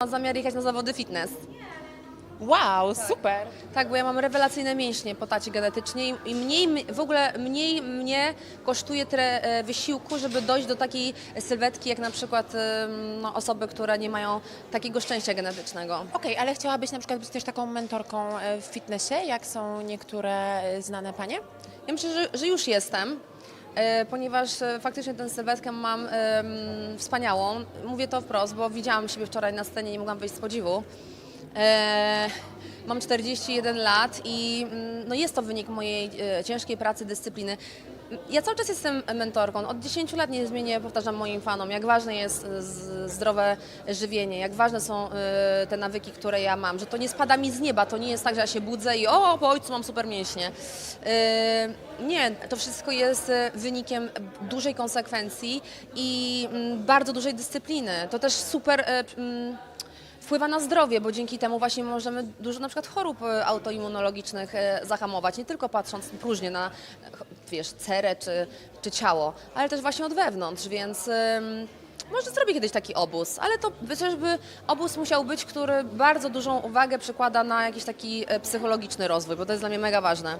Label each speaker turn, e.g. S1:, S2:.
S1: Mam zamiar jechać na zawody fitness.
S2: Wow, super.
S1: Tak, bo ja mam rewelacyjne mięśnie po tacie genetycznie i- i mniej, w ogóle mniej mnie kosztuje tyle e, wysiłku, żeby dojść do takiej sylwetki, jak na przykład no, osoby, które nie mają takiego szczęścia genetycznego.
S2: Okej, ale chciałabyś na przykład być też taką mentorką e, w fitnessie, jak są niektóre e, znane panie?
S1: Ja myślę, że, że już jestem. E, Ponieważ e, faktycznie tę sylwetkę mam wspaniałą. Mówię to wprost, bo widziałam siebie wczoraj na scenie, nie mogłam wyjść z podziwu. E, mam 41 lat i mm, no jest to wynik mojej e, ciężkiej pracy, dyscypliny. Ja cały czas jestem mentorką. Od 10 lat nie zmienię, powtarzam moim fanom, jak ważne jest e, zdrowe żywienie, jak ważne są te nawyki, które ja mam, że to nie spada mi z nieba, to nie jest tak, że ja się budzę i o, po ojcu mam super mięśnie. Nie, to wszystko jest wynikiem dużej konsekwencji i mm, bardzo dużej dyscypliny. To też super mm, wpływa na zdrowie, bo dzięki temu właśnie możemy dużo na przykład chorób e, autoimmunologicznych e, zahamować, nie tylko patrząc próżnie na wiesz, cerę czy, czy ciało, ale też właśnie od wewnątrz, więc może zrobię kiedyś taki obóz, ale to chociażby obóz musiał być, który bardzo dużą uwagę przykłada na jakiś taki e, psychologiczny rozwój, bo to jest dla mnie mega ważne.